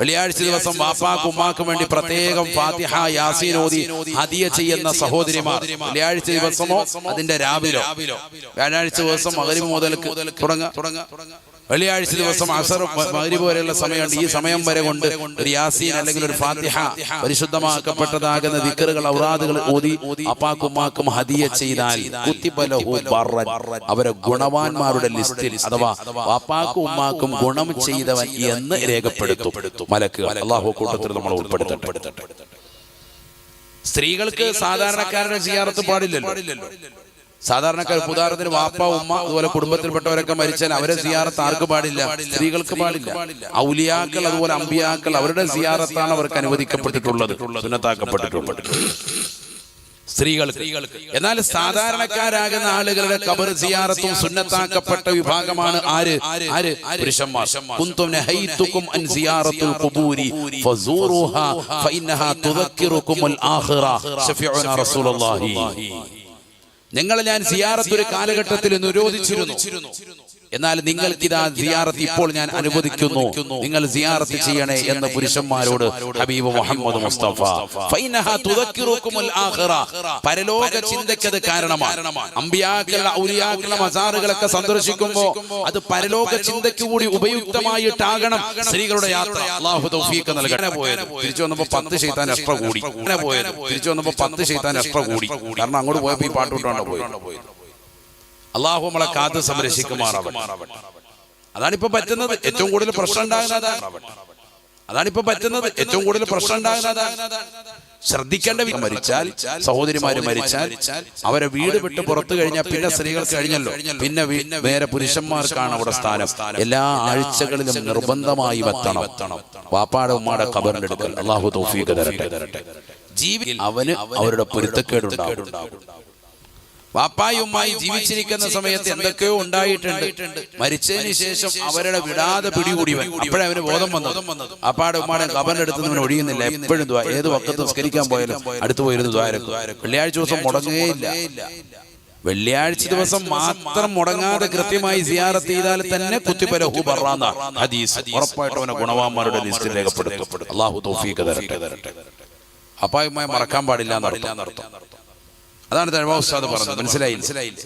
വെള്ളിയാഴ്ച ദിവസം വാപ്പാക്കും ഉമ്മാക്കും വേണ്ടി പ്രത്യേകം ഫാത്തിഹ യാസീൻ ഓതി ഹദിയ ചെയ്യുന്ന സഹോദരിമാർ വെള്ളിയാഴ്ച ദിവസമോ അതിന്റെ രാവിലോ? വ്യാഴാഴ്ച ദിവസം മകരിവ് മുതൽ തുടങ്ങ. തുടങ്ങ. വെള്ളിയാഴ്ച ദിവസം അസർ മഗ്രിബ് വരെയുള്ള സമയമുണ്ട് ഈ സമയം വരെ കൊണ്ട് ഒരു യാസീൻ അല്ലെങ്കിൽ ഒരു ഫാത്തിഹ പരിശുദ്ധമാക്കപ്പെട്ടതാകുന്ന ദിക്കറുകൾ ഔറാദുകൾ ഓതി അപ്പാക്കുമാക്കും ഹതിയ ഹദിയ ചെയ്താൽ. അവരെ ഗുണവാന്മാരുടെ ലിസ്റ്റിൽ അഥവാ വാപ്പാക്കും ഉമ്മാക്കും ഗുണം ചെയ്തവൻ എന്ന് രേഖപ്പെടുത്തും. മലക്ക് അള്ളാഹു കൂട്ടത്തിൽ നമ്മൾ ഉൾപ്പെടുത്തട്ടെ. സ്ത്രീകൾക്ക് സാധാരണക്കാരുടെ ചെയ്യാറത്ത് പാടില്ലല്ലോ. സാധാരണക്കാർ ഉദാഹരണത്തിന് വാപ്പ ഉമ്മ അതുപോലെ കുടുംബത്തിൽപ്പെട്ടവരൊക്കെ മരിച്ചാൽ അവരെ സിയാറത്ത് ആർക്ക് പാടില്ല. സ്ത്രീകൾക്ക് പാടില്ല. ഔലിയാക്കൾ അതുപോലെ അമ്പിയാക്കൾ അവരുടെ സിയാറത്താണ് അവർക്ക് അനുവദിക്കപ്പെട്ടിട്ടുള്ളത്. സുന്നത്താക്കപ്പെട്ടിട്ടുള്ളത്. സ്ത്രീകൾക്ക്. എന്നാൽ സാധാരണക്കാരാകുന്ന ആളുകളുടെ കബർ സിയാറത്തും സുന്നത്താക്കപ്പെട്ട വിഭാഗമാണ് ആര്? ആര്? പുരുഷന്മാർ. കുന്തും നഹൈതുക്കും അൻ സിയാറത്തുൽ ഖുബൂരി. ഫസൂറുഹാ ഫഇന്നഹാ തുദക്കിറുകുമുൽ ആഖിറ. ശഫീഉനാ റസൂലുള്ളാഹി. നിങ്ങളെ ഞാൻ സിയാറത്ത് ഒരു കാലഘട്ടത്തിൽ നിരോധിച്ചിരുന്നു. എന്നാൽ നിങ്ങൾക്കിതാ സിയാറത്ത് ഇപ്പോൾ ഞാൻ അനുവദിക്കുന്നു. നിങ്ങൾ സിയാറത്ത് ചെയ്യണേ എന്ന് പുരുഷന്മാരോട് ഹബീബ് മുഹമ്മദ് മുസ്തഫ. പരലോക ചിന്തയ്ക്കത് കാരണമാണ്. അമ്പിയാക്കളുടെ ഔലിയാക്കളുടെ മസാറുകളൊക്കെ സന്ദർശിക്കുമ്പോൾ അത് പരലോക ചിന്തയ്ക്ക് കൂടി ഉപയുക്തമായിട്ടാകണം. സ്ത്രീകളുടെ യാത്ര. അള്ളാഹു തൗഫീഖ് നൽകണേ പോയത്. തിരിച്ചു വന്നപ്പോൾ പത്ത് ശൈത്താൻ എക്സ്ട്രാ കൂടി. പോയത്. തിരിച്ചു വന്നപ്പോൾ പത്ത് ശൈത്താൻ എക്സ്ട്രാ കൂടി. കാരണം അങ്ങോട്ട് പോയപ്പോൾ ഈ പാട്ട് വിട്ടാണ് പോയത്. അള്ളാഹു നമ്മളെ കാത്ത് സംരക്ഷിക്കുമാറാവട്ടെ. അതാണിപ്പോ പറ്റുന്നത്. ഏറ്റവും കൂടുതൽ പ്രശ്നം ഉണ്ടാകുന്നത് അതാണിപ്പോ പറ്റുന്നത്. ഏറ്റവും കൂടുതൽ പ്രശ്നം ഉണ്ടാകുന്നത് ശ്രദ്ധിക്കേണ്ട മരിച്ചാൽ സഹോദരിമാര് മരിച്ചാൽ അവരെ വീട് വിട്ട് പുറത്തു കഴിഞ്ഞാൽ പിന്നെ സ്ത്രീകൾ കഴിഞ്ഞല്ലോ. പിന്നെ വേറെ പുരുഷന്മാർക്കാണ് അവിടെ സ്ഥാനം. എല്ലാ ആഴ്ചകളിലും നിർബന്ധമായി വത്തണം. വാപ്പാടെ ഉമ്മാടെ അടുക്കൽ അള്ളാഹു തൗഫീഖ് തരട്ടെ. ജീവി അവന് അവരുടെ പൊരുത്തക്കേടുണ്ടാകും. വാപ്പായുമായി ജീവിച്ചിരിക്കുന്ന സമയത്ത് എന്തൊക്കെയോ ഉണ്ടായിട്ടുണ്ട്. മരിച്ചതിന് ശേഷം അവരുടെ വിടാതെ പിടികൂടിയവൻ. അപ്പോഴേ അവന് ബോധം വന്നു അപ്പാടെ ഉമ്മാടെ കബറിന്റെ അടുത്ത് നിന്ന് ഒഴിയുന്നില്ല. എപ്പോഴും ഏത് വക്കത്ത് നിസ്കരിക്കാൻ പോയാലും അടുത്ത് പോയിരുന്നു ദ്വാരക്കും. വെള്ളിയാഴ്ച ദിവസം മുടങ്ങുകയില്ല വെള്ളിയാഴ്ച ദിവസം മാത്രം മുടങ്ങാതെ കൃത്യമായി സിയാറത്ത് ചെയ്താൽ തന്നെ കുത്തിപ്പരഹു ബറാന്ന ഹദീസ്. ഉറപ്പായിട്ടും അവനെ ഗുണവാന്മാരുടെ ലിസ്റ്റിൽ രേഖപ്പെടുത്തും. അള്ളാഹു തൗഫീഖ് തരട്ടെ. അപ്പായുമായി മറക്കാൻ പാടില്ല എന്നർത്ഥം. അതാണ് തഴവ ഉസ്താദ് പറഞ്ഞത്. മനസ്സിലായി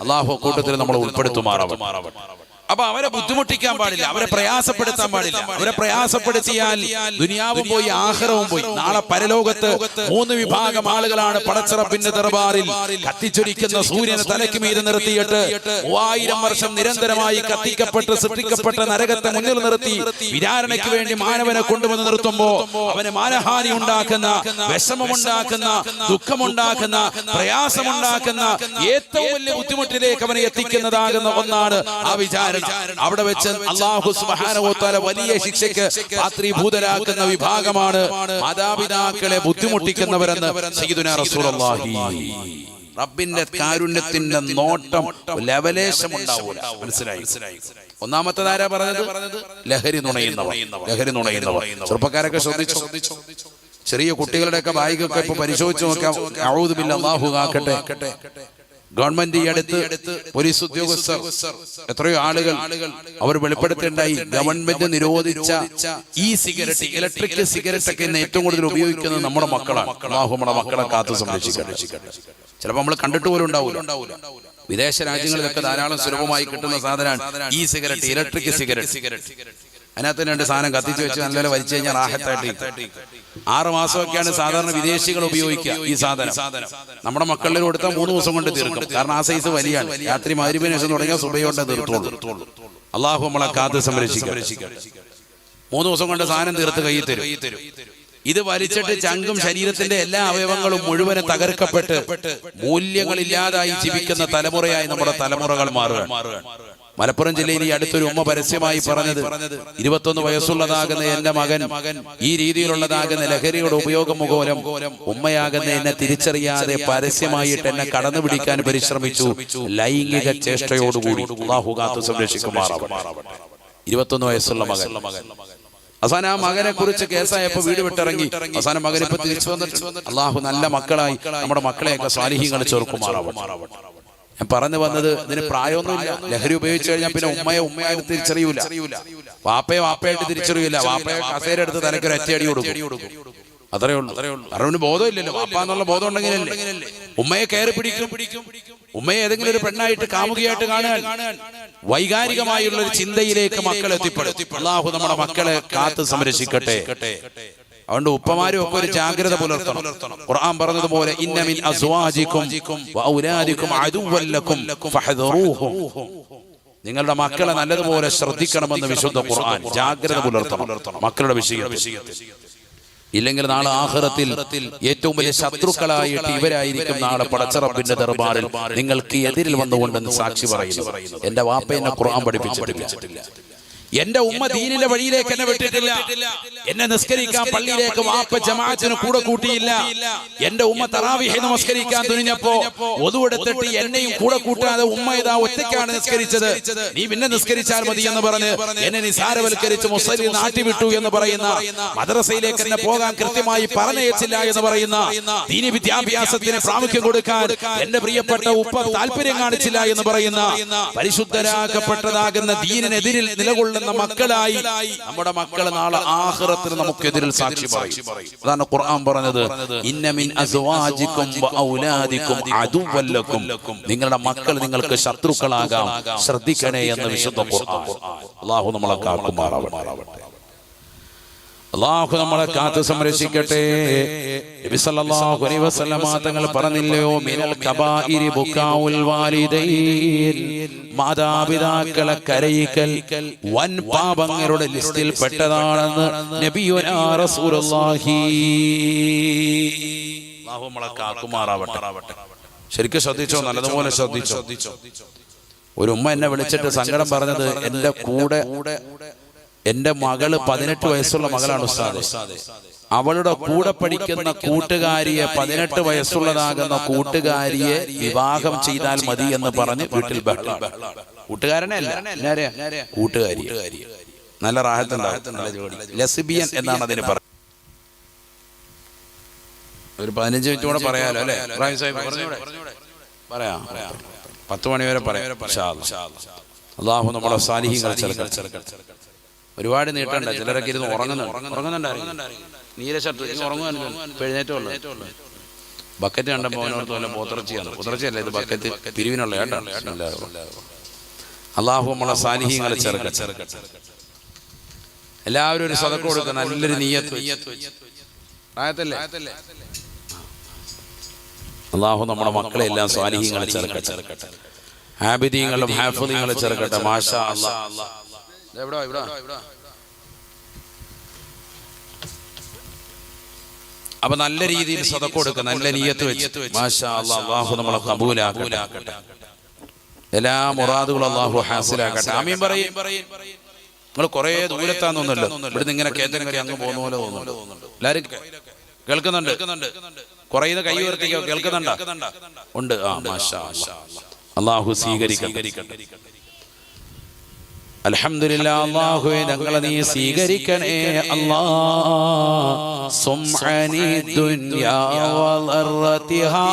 അള്ളാഹു കൂട്ടത്തിൽ നമ്മൾ ഉൾപ്പെടുത്തുമാറാവട്ടെ. അപ്പൊ അവരെ ബുദ്ധിമുട്ടിക്കാൻ പാടില്ല. അവരെ പ്രയാസപ്പെടുത്താൻ പാടില്ല. അവരെ പ്രയാസപ്പെടുത്തിയാൽ ദുനിയാവും പോയി ആഹ്റവും പോയി. നാളെ പരലോകത്ത് മൂന്ന് വിഭാഗം ആളുകളാണ് പടച്ചിറപ്പിന്റെ ദർബാറിൽ. കത്തിച്ചൊരിക്കുന്ന സൂര്യനെ തലയ്ക്ക് മീതെ നിർത്തിയിട്ട് മൂവായിരം വർഷം നിരന്തരമായി കത്തിക്കപ്പെട്ട് സൃഷ്ടിക്കപ്പെട്ട നരകത്തെ മുന്നിൽ നിർത്തി. വിചാരണയ്ക്ക് വേണ്ടി മാനവനെ കൊണ്ടുവന്ന് നിർത്തുമ്പോ അവന് മാനഹാനി ഉണ്ടാക്കുന്ന വിഷമമുണ്ടാക്കുന്ന ദുഃഖമുണ്ടാക്കുന്ന പ്രയാസമുണ്ടാക്കുന്ന ഏറ്റവും വലിയ ബുദ്ധിമുട്ടിലേക്ക് അവനെ എത്തിക്കുന്നതാകുന്ന ഒന്നാണ് ആ വിചാരണ. അവിടെ വെച്ച് അള്ളാഹു സുബ്ഹാനഹു വലിയ ശിക്ഷയ്ക്ക് പാത്രീഭൂതരാക്കുന്ന വിഭാഗമാണ് മാതാപിതാക്കളെ ബുദ്ധിമുട്ടിക്കുന്നവരെന്ന് സയ്യിദുനാ റസൂലുള്ളാഹി. റബ്ബിന്റെ കാരുണ്യത്തിന്റെ നോട്ടം ലവലേശം ഉണ്ടാവൂല. മനസ്സിലായി? ഒന്നാമത്തേതാരാ പറഞ്ഞത്? ലഹരി നുണയുന്നവർ. ലഹരി നുണയുന്നവർ. ചെറുപ്പക്കാരൊക്കെ ശ്രദ്ധിച്ചു? ചെറിയ കുട്ടികളുടെയൊക്കെ ബാഗൊക്കെ ഇപ്പൊ പരിശോധിച്ച് നോക്കാം. അഴുതുമില്ല അള്ളാഹു കാക്കട്ടെ ഗവൺമെന്റ് ഈ അടുത്ത് പോലീസ് ഉദ്യോഗസ്ഥർ എത്രയോ ആളുകൾ അവർ വെളിപ്പെടുത്തേണ്ടായി ഗവൺമെന്റ് നിരോധിച്ച ഈ സിഗരറ്റ് ഇലക്ട്രിക് സിഗരറ്റ് ഒക്കെ ഇന്ന് ഏറ്റവും കൂടുതൽ ഉപയോഗിക്കുന്നത് നമ്മുടെ മക്കളാണ് നമ്മുടെ മക്കളെ. കാത്തു സംരക്ഷിക്കട്ടെ. ചിലപ്പോൾ നമ്മൾ കണ്ടിട്ട് പോലും ഉണ്ടാവില്ല. വിദേശ രാജ്യങ്ങളിലൊക്കെ ധാരാളം സുലഭമായി കിട്ടുന്ന സാധനമാണ് ഈ സിഗരറ്റ് ഇലക്ട്രിക് സിഗരറ്റ് സിഗരറ്റ്. അതിനകത്ത് രണ്ട് സാധനം കത്തിച്ച് വെച്ച് നല്ലപോലെ വലിച്ചു കഴിഞ്ഞാൽ റാഹത്തായിട്ട് ആറ് മാസമൊക്കെയാണ് സാധാരണ വിദേശികൾ ഉപയോഗിക്കുക ഈ സാധനം. നമ്മുടെ മക്കളിൽ കൊടുത്താൽ മൂന്ന് ദിവസം കൊണ്ട് തീർക്കും. കാരണം ആ സൈസ് വലിയാണ്. രാത്രി മാരിപ്പിന് ശേഷം തുടങ്ങിയാൽ സുബയോടെ തീർത്തോളൂ. അള്ളാഹു നമ്മളെ കാത്ത് സംരക്ഷിക്കും മൂന്ന് ദിവസം കൊണ്ട് സാധനം തീർത്ത് കയ്യിൽ തരും. ഇത് വലിച്ചിട്ട് ചങ്കും ശരീരത്തിന്റെ എല്ലാ അവയവങ്ങളും മുഴുവനും തകർക്കപ്പെട്ട് മൂല്യങ്ങളില്ലാതായി ജീവിക്കുന്ന തലമുറയായി നമ്മുടെ തലമുറകൾ മാറുകയാണ്. മലപ്പുറം ജില്ലയിൽ ഈ അടുത്തൊരു ഉമ്മ പരസ്യമായി പറഞ്ഞത് ഇരുപത്തൊന്ന് വയസ്സുള്ളതാകുന്ന എന്റെ മകൻ. ഈ രീതിയിലുള്ളതാകുന്ന ലഹരിയുടെ ഉപയോഗം മുഖോലം ഉമ്മയാകുന്ന എന്നെ തിരിച്ചറിയാതെ പരസ്യമായിട്ട് എന്നെ കടന്നു പിടിക്കാൻ പരിശ്രമിച്ചു. ലൈംഗിക ചേഷ്ടയോടുകൂടി അള്ളാഹു കാത്തു സംരക്ഷിക്കുമാറാവട്ടെ. ഇരുപത്തൊന്ന് വയസ്സുള്ള മകൻ. അവസാനം ആ മകനെ കുറിച്ച് കേസായപ്പോ വീട് വിട്ടിറങ്ങി. അവസാനം മകൻ ഇപ്പൊ തിരിച്ചു വന്നിട്ട് അള്ളാഹു നല്ല മക്കളായി നമ്മുടെ മക്കളെയൊക്കെ സ്വാലിഹ്യങ്ങൾ ചേർക്കുമാറാവട്ടെ. ഞാൻ പറഞ്ഞു വന്നത് ഇതിന് പ്രായമൊന്നുമില്ല. ലഹരി ഉപയോഗിച്ചു കഴിഞ്ഞാൽ പിന്നെ ഉമ്മയെ ഉമ്മയായിട്ട് തിരിച്ചറിയൂല. വാപ്പയെ വാപ്പയായിട്ട് തിരിച്ചറിയൂല. വാപ്പയെ കസേര എടുത്ത് തലക്കൊരു അറ്റയടി കൊടുക്കും. അത്രേ ഉള്ളൂ. അറിവിന് ബോധമില്ലല്ലോ. വാപ്പ എന്നുള്ള ബോധം ഉണ്ടെങ്കിലല്ലേ? ഉമ്മയെ കയറി പിടിക്കും. ഉമ്മയെ ഏതെങ്കിലും ഒരു പെണ്ണായിട്ട് കാമുകിയായിട്ട് കാണാൻ വൈകാരികമായുള്ള ഒരു ചിന്തയിലേക്ക് മക്കൾ എത്തിപ്പെടും. അള്ളാഹു നമ്മുടെ മക്കളെ കാത്ത് സംരക്ഷിക്കട്ടെ. അതുകൊണ്ട് ഉപ്പമാരും ഒക്കെ ഒരു ജാഗ്രത പുലർത്തണം. ഖുർആൻ പറഞ്ഞതുപോലെ ഇന്നമിൻ അസ്വാജിക്കും വഔലാദിക്കും അദുവല്ലക്കും ഫഹദറൂഹും. നിങ്ങളുടെ മക്കളെ നല്ലതുപോലെ ശ്രദ്ധിക്കണമെന്ന് വിശുദ്ധ ഖുർആൻ ജാഗ്രത പുലർത്തണം. മക്കളുടെ വിഷയത്തിൽ. ഇല്ലെങ്കിൽ നാളെ ആഹ്റത്തിൽ ഏറ്റവും വലിയ ശത്രുക്കളായിട്ട് ഇവരായിരിക്കും നാളെ പടച്ചറപ്പിന്റെ ദർബാറിൽ. നിങ്ങൾക്ക് എതിരിൽ വന്നുകൊണ്ടെന്ന് സാക്ഷി പറയുന്നു. എന്റെ വാപ്പ എന്നെ ഖുർആൻ പഠിപ്പിച്ചിട്ടില്ല. എന്റെ ഉമ്മ ദീനിന്റെ വഴിയിലേക്ക് എന്നെ വിട്ടിട്ടില്ല. എന്നെ നിസ്കരിക്കാൻ പള്ളിയിലേക്ക് വാപ്പ ജമാഅത്തിന് കൂടെ കൂട്ടിയില്ല. എന്റെ ഉമ്മ തറാവിഹെ നമസ്കരിക്കാൻ തുനിഞ്ഞപ്പോ ഒതുവെടുത്തിട്ട് എന്നെയും കൂടെ കൂട്ടാതെ ഉമ്മ ഇതാ ഒറ്റയ്ക്കാണ് നിസ്കരിച്ചത്. നീ പിന്നെ നിസ്കരിച്ചാൽ മതി എന്ന് പറഞ്ഞ് എന്നെ നിസാരവൽക്കരിച്ച് മുസ്ലിം നാട്ടി വിട്ടു എന്ന് പറയുന്ന മദ്രസയിലേക്ക് എന്നെ പോകാൻ കൃത്യമായി പറഞ്ഞയച്ചില്ല എന്ന് പറയുന്ന ദീനി വിദ്യാഭ്യാസത്തിന് പ്രാമുഖ്യം കൊടുക്കാൻ എന്റെ പ്രിയപ്പെട്ട ഉപ്പ താല്പര്യം കാണിച്ചില്ല എന്ന് പറയുന്ന പരിശുദ്ധരാക്കപ്പെട്ടതാകുന്ന ദീനിനെതിരിൽ നിലകൊള്ളുന്ന മക്കളായി നമ്മുടെ മക്കൾ നാളെ ആഹ്റത്തിന് നമുക്കെതിരിൽ സാക്ഷി പറയും. അതാണ് ഖുർആൻ പറഞ്ഞത്. ഇന്നമിൻ അസ്വാജിക്കും ഔലാദിക്കും അദുവല്ലക്കും നിങ്ങളുടെ മക്കൾ നിങ്ങൾക്ക് ശത്രുക്കളാകാം. ശ്രദ്ധിക്കണേ എന്ന് വിശുദ്ധ ഖുർആൻ. അള്ളാഹു നമ്മളെ കാക്കുമാറാവട്ടെ. അള്ളാഹു നമ്മളെ കാത്തു സംരക്ഷിക്കട്ടെ. തങ്ങൾ പറഞ്ഞില്ലയോ? മിനൽ കബാഇരി ബുക്കാഉൽ മാതാപിതാക്കളെ കരയിക്കൽ വൻ പാപങ്ങളുടെ ലിസ്റ്റിൽ പെട്ടതാണെന്ന് നബിയുനാ റസൂലുള്ളാഹി. നമ്മളെ ശരിക്കും ശ്രദ്ധിച്ചോ? നല്ലതുപോലെ ശ്രദ്ധിച്ചോ? ഒരു ഉമ്മ എന്നെ വിളിച്ചിട്ട് സങ്കടം പറഞ്ഞത് എന്റെ കൂടെ എന്റെ മകൾ പതിനെട്ട് വയസ്സുള്ള മകളാണ് ഉസ്താദ്. അവളുടെ കൂടെ പഠിക്കുന്ന കൂട്ടുകാരിയെ പതിനെട്ട് വയസ്സുള്ളതാകുന്ന കൂട്ടുകാരിയെ വിവാഹം ചെയ്താൽ മതി എന്ന് പറഞ്ഞ് വീട്ടിൽ ബഹളം കൂട്ടുകാരനെ അല്ല? കൂട്ടുകാരി നല്ല റാഹത്തുണ്ടാകും എന്നാണ് അതിന് പറയുന്നത് ഒരു പതിനഞ്ച് മിനിറ്റ് കൂടെ പറയാലോ അല്ലെ? പറയാം. പത്ത് മണി വരെ പറയാം. അള്ളാഹു നമ്മളെ സാന്നിഹ്യം ചേർക്കട്ടെ ഒരുപാട് നീട്ടണ്ട. ചിലരൊക്കെ ഇരുന്ന് ഉറങ്ങുന്നുണ്ട്. ഉറങ്ങുന്നുണ്ടായിരുന്നു നീല ഷർട്ട് ഇനി ഉറങ്ങുവാനല്ലോ എഴുന്നേറ്റുള്ളൂ ബക്കറ്റ് കണ്ടപ്പോൾ അവനോട് വല്ല പോത്തിറച്ചിയാണ് പോത്തിറച്ചിയല്ല ഇത്? ബക്കറ്റ് പിരിവിനുള്ള കേട്ടോ. അള്ളാഹു നമ്മളെ സാന്നിധ്യങ്ങളെ ചേർക്കട്ടെ എല്ലാവരും ഒരു സതക്ക് കൊടുക്കുന്ന നല്ലൊരു നീയത്ത്. പ്രായത്തല്ലേ അള്ളാഹു നമ്മുടെ മക്കളെ എല്ലാം സ്വാലിഹ്യങ്ങളെ ചേർക്കട്ടെ ഹാബിദീങ്ങളും ഹാഫുദീങ്ങളെ ചേർക്കട്ടെ മാഷാ അല്ലാ എവിടാ ഇവിടെ അപ്പൊ നല്ല രീതിയിൽ സതക്ക് കൊടുക്കുക നല്ല നീയത്ത് വെച്ച്. മാഷാ അള്ളാഹു നമ്മളെ കബൂലാക്കട്ടെ. എല്ലാ മുറാദുകളും അള്ളാഹു ഹാസിലാക്കട്ടെ. ആമീൻ പറയും. നിങ്ങൾ കുറെ ദൂരത്താന്നൊന്നുമല്ലോ. ഇവിടുന്ന് ഇങ്ങനെ കേന്ദ്രം കയറി അങ്ങ് പോകുന്ന പോലെ തോന്നുന്നു എല്ലാരും കേൾക്കുന്നുണ്ട്? കുറയുന്ന കൈ ഉയർത്തിക്കോ? കേൾക്കുന്നുണ്ടോ? ഉണ്ട്. ആ മാഷാ. അള്ളാഹു സ്വീകരിക്കട്ടെ. അൽഹംദുലില്ലാ അല്ലാഹുവേ ഞങ്ങളെ നീ സ്വീകരിക്കണേ അല്ലാ സുംഅനി ദുനിയാ വളറതിഹാ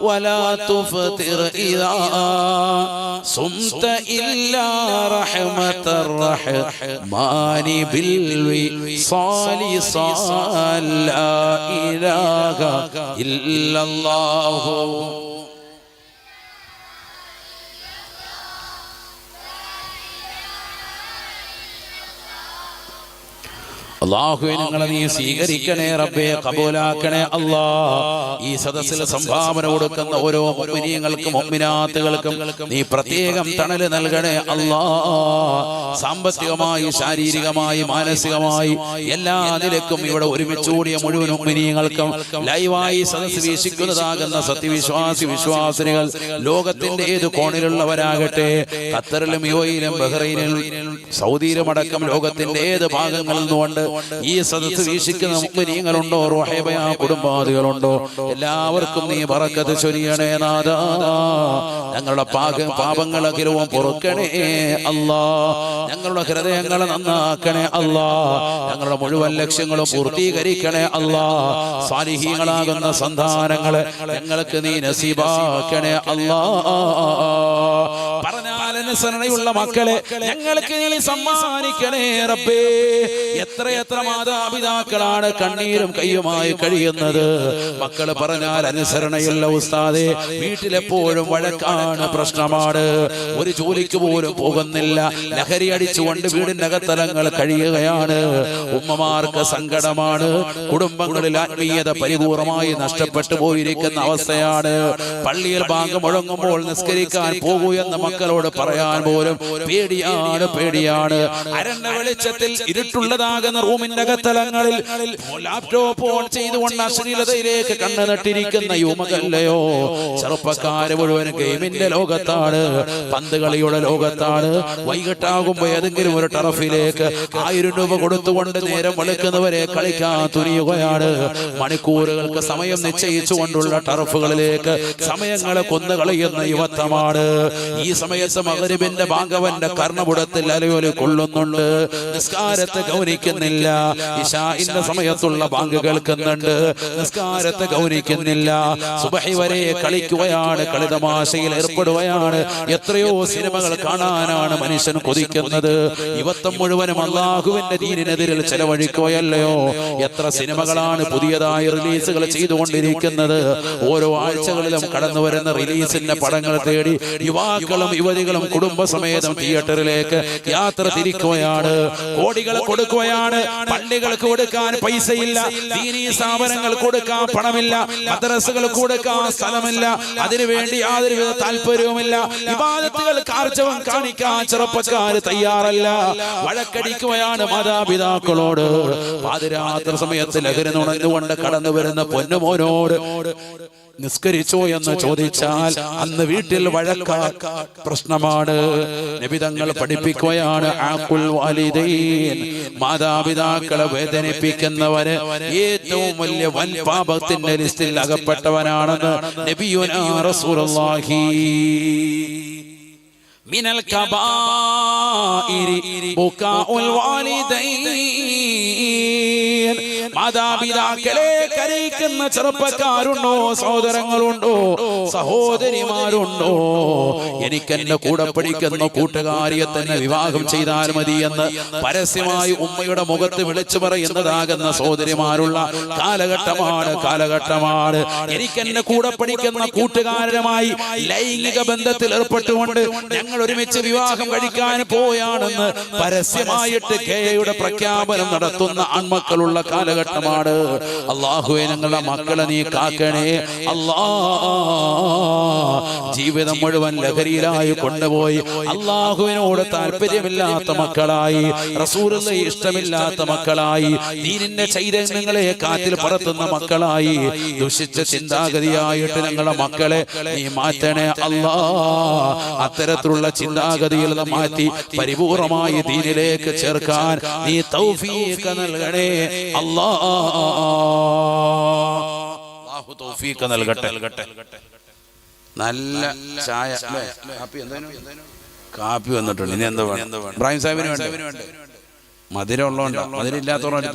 ولا تفطر إذا صمت إلا رحمة الرحمن بالوصال صال لا إله إلا الله അള്ളാഹുവെ ഞങ്ങളെ നീ സ്വീകരിക്കണേ റബ്ബെ കബൂലാക്കണേ അല്ലാ ഈ സദസ്സിൽ സംഭാവന കൊടുക്കുന്ന ഓരോ മുഅ്മിനീങ്ങൾക്കും മുഅ്മിനാത്തുകൾക്കും നീ പ്രത്യേകം തണൽ നൽകണേ അല്ലാ സാമ്പത്തികമായി ശാരീരികമായി മാനസികമായി എല്ലാ നിലക്കും ഇവിടെ ഒരുമിച്ചുകൂടിയ മുഴുവൻ മുഅ്മിനീങ്ങൾക്കും ലൈവായി സദസ് വീക്ഷിക്കുന്നതാകുന്ന സത്യവിശ്വാസി വിശ്വാസിനികൾ ലോകത്തിന്റെ ഏത് കോണിലുള്ളവരാകട്ടെ ഖത്തറിലും യുവയിലും ബഹ്റൈനിലും സൗദിയിലും അടക്കം ലോകത്തിന്റെ ഏത് ഭാഗങ്ങളിൽ നിന്നുകൊണ്ട് ഈ സദസ് വീക്ഷിക്കുന്ന മുഗ്മിനീങ്ങളുണ്ടോ റോഹേബയ കുടുംബാദികളുണ്ടോ? എല്ലാവർക്കും നീ പറക്കത്ത് ചൊരിയണേ നാദാ ഞങ്ങളുടെ പാക പാപങ്ങളെങ്കിലും പൊറുക്കണേ അല്ലാ. ഞങ്ങളുടെ ഹൃദയങ്ങളെ നന്നാക്കണേ അല്ലാ. ഞങ്ങളുടെ മുഴുവൻ ലക്ഷ്യങ്ങളും പൂർത്തീകരിക്കണേ അല്ലാ. സാലിഹീങ്ങളാകുന്ന സന്താനങ്ങളെ ഞങ്ങൾക്ക് നീ നസീബാക്കണേ അല്ലാ. അനുസരണയുള്ള മക്കളെ ഞങ്ങൾക്ക് നീ സമ്മാനിക്കണേ റബ്ബേ. എത്രയെത്ര മാതാപിതാക്കളാണ് കണ്ണീരും കയ്യുമായി കഴിയുന്നത്. മക്കൾ പറഞ്ഞാൽ അനുസരണയുള്ള ഉസ്താദെ വീട്ടിലെപ്പോഴും വഴക്കാണ് പ്രശ്നമാണ്. ഒരു ജോലിക്ക് പോലും പോകുന്നില്ല. ലഹരി അടിച്ചുകൊണ്ട് വീടിന്റെ അകത്തലങ്ങൾ കഴിയുകയാണ്. ഉമ്മമാർക്ക് സങ്കടമാണ്. കുടുംബങ്ങളിൽ ആത്മീയത പരിപൂർണമായി നഷ്ടപ്പെട്ടു പോയിരിക്കുന്ന അവസ്ഥയാണ്. പള്ളിയിൽ ബാങ്ക് മുഴങ്ങുമ്പോൾ നിസ്കരിക്കാൻ പോകൂ എന്ന് മക്കളോട് പറയാൻ പോലും പേടിയാണ് പേടിയാണ് അരണ്ട വെളിച്ചത്തിൽ ഇരുട്ടുള്ളതാകുന്ന റൂമിന്റെ അകത്തലങ്ങളിൽ ലാപ്ടോപ്പ് ഓൺ ചെയ്തുകൊണ്ട് അശ്ലീലതയിലേക്ക് കണ്ണു നട്ടിരിക്കുന്ന യുവമകല്ലയോ? ചെറുപ്പക്കാര് മുഴുവൻ ഗെയിമിന്റെ ലോകത്താണ്. പന്ത് കളിയുടെ ലോകത്താണ്. വൈകിട്ടാകുമ്പോ ഏതെങ്കിലും ഒരു ടറഫിലേക്ക് ആയിരം രൂപ കൊടുത്തുകൊണ്ട് നേരം വെളുക്കുന്നവരെ കളിക്കാൻ തുനിയുകയാണ്. മണിക്കൂറുകൾക്ക് സമയം നിശ്ചയിച്ചുകൊണ്ടുള്ള ടറഫുകളിലേക്ക് സമയങ്ങളെ കൊന്നു കളയുന്ന യുവത്വമാണ്. ഈ സമയത്ത് മകരിബിന്റെ ഭാഗവന്റെ കർണപുടത്തിൽ അലയോലി കൊള്ളുന്നുണ്ട്. നിസ്കാരത്തെ ഗൗനിക്കുന്നില്ല. ഇഷാഇന്റെ സമയത്തുള്ള ബാങ്ക് കേൾക്കുന്നുണ്ട്. നിസ്കാരത്തെ ഗൗനിക്കുന്നില്ല. സുബഹി വരെ കളിക്കുകയാണ് കളിതമാശയിൽ ഏർപ്പെടുകയാണ്. എത്രയോ സിനിമകൾ കാണാനാണ് മനുഷ്യൻ കൊതിക്കുന്നത്. യുവത്വം മുഴുവനും അള്ളാഹുവിന്റെ ദീനിനെതിരിൽ ചെലവഴിക്കുകയല്ലയോ? എത്ര സിനിമകളാണ് പുതിയതായി റിലീസുകൾ ചെയ്തുകൊണ്ടിരിക്കുന്നത്. ഓരോ ആഴ്ചകളിലും കടന്നു വരുന്ന റിലീസിന്റെ പടങ്ങൾ തേടി യുവാക്കളും യുവതികളും കുടുംബസമേതം തിയേറ്ററിലേക്ക് യാത്ര തിരിക്കുകയാണ്. കോടികൾ കൊടുക്കുകയാണ്. പള്ളികൾക്ക് കൊടുക്കാൻ പൈസയില്ല. ദീനീ സ്ഥാപനങ്ങൾ കൊടുക്കാൻ പണമില്ല. മദ്രസകൾ കൊടുക്കാൻ സ്ഥലമില്ല. അതിനുവേണ്ടി യാതൊരുവിധ താല്പര്യവുമില്ല. വിവാദത്തുകൾ കാർച്ചവം കാണിക്കാൻ ചെറുപ്പക്കാർ തയ്യാറല്ല. വഴക്കടിക്കുകയാണ് മാതാപിതാക്കളോട്. പാതിരാത്ര സമയത്ത് ലഹരി നുണഞ്ഞുകൊണ്ട് കടന്നു വരുന്ന പൊന്നുമോനോട് നിസ്കരിച്ചോ എന്ന് ചോദിച്ചാൽ അന്ന് വീട്ടിൽ വഴക്കാ പ്രശ്നമാണ്. നിബിതങ്ങൾ പഠിപ്പിക്കുകയാണ് ആക്കുൽ വാലിദൈൻ മാതാപിതാക്കളെ വേദനിപ്പിക്കുന്നവര് ഏറ്റവും വലിയ വൻ പാപത്തിന്റെ ലിസ്റ്റിൽ അകപ്പെട്ടവനാണെന്ന് നബിയുനാ റസൂലുള്ളാഹി. മിനൽ കബായിരി ബുകാഉൽ മാതാപിതാക്കളെ കരയിക്കുന്ന ചെറുപ്പക്കാരുണ്ടോ? സഹോദരങ്ങളുണ്ടോ സഹോദരിമാരുണ്ടോ? എനിക്ക് എന്റെ കൂടെ പഠിക്കുന്ന കൂട്ടുകാരിയെ തന്നെ വിവാഹം ചെയ്താൽ മതി എന്ന് പരസ്യമായി ഉമ്മയുടെ മുഖത്ത് വിളിച്ചു പറയുന്നതാകുന്ന സഹോദരിമാരുള്ള കാലഘട്ടമാണ് കാലഘട്ടമാണ് എനിക്ക് കൂടെ പഠിക്കുന്ന കൂട്ടുകാരനുമായി ലൈംഗിക ബന്ധത്തിൽ ഏർപ്പെട്ടുകൊണ്ട് ഞങ്ങൾ ഒരുമിച്ച് വിവാഹം കഴിക്കാൻ പോയാണെന്ന് പരസ്യമായിട്ട് കെയുടെ പ്രഖ്യാപനം നടത്തുന്ന ആൺമക്കളുള്ള കാലഘട്ടമാണ്. അള്ളാഹുവെ ഞങ്ങളുടെ മക്കളെ നീ കാക്കണേ. അല്ലാ ജീവിതം മുഴുവൻ ലഹരിയിലായി കൊണ്ടുപോയി. അള്ളാഹുവിനോട് താല്പര്യമില്ലാത്ത മക്കളായി. റസൂലിനെ ഇഷ്ടമില്ലാത്ത മക്കളായി. ദീനിന്റെ ചൈതന്യങ്ങളെ കാറ്റിൽ പറത്തുന്ന മക്കളായി. ദുഷിച്ച ചിന്താഗതിയായിട്ട് ഞങ്ങളുടെ മക്കളെ നീ മാറ്റണേ. അല്ലാ അത്തരത്തിലുള്ള ചിന്താഗതിയിൽ മാറ്റി പരിപൂർണമായി ദീനിലേക്ക് ചേർക്കാൻ നീ തൗഫീഖ് നൽകണേ. അല്ലാ അല്ലാഹു. തൗഫീഖ് നൽകട്ടെ. നല്ല ചായ? കാപ്പി? കാപ്പി വന്നിട്ടുണ്ട്. ഇനി എന്താ വേണം ഇബ്രാഹിം സാഹിബിന് വേണ്ട മധുരം ഉള്ളതുകൊണ്ട്. മധുരം ഇല്ലാത്തവരുടെ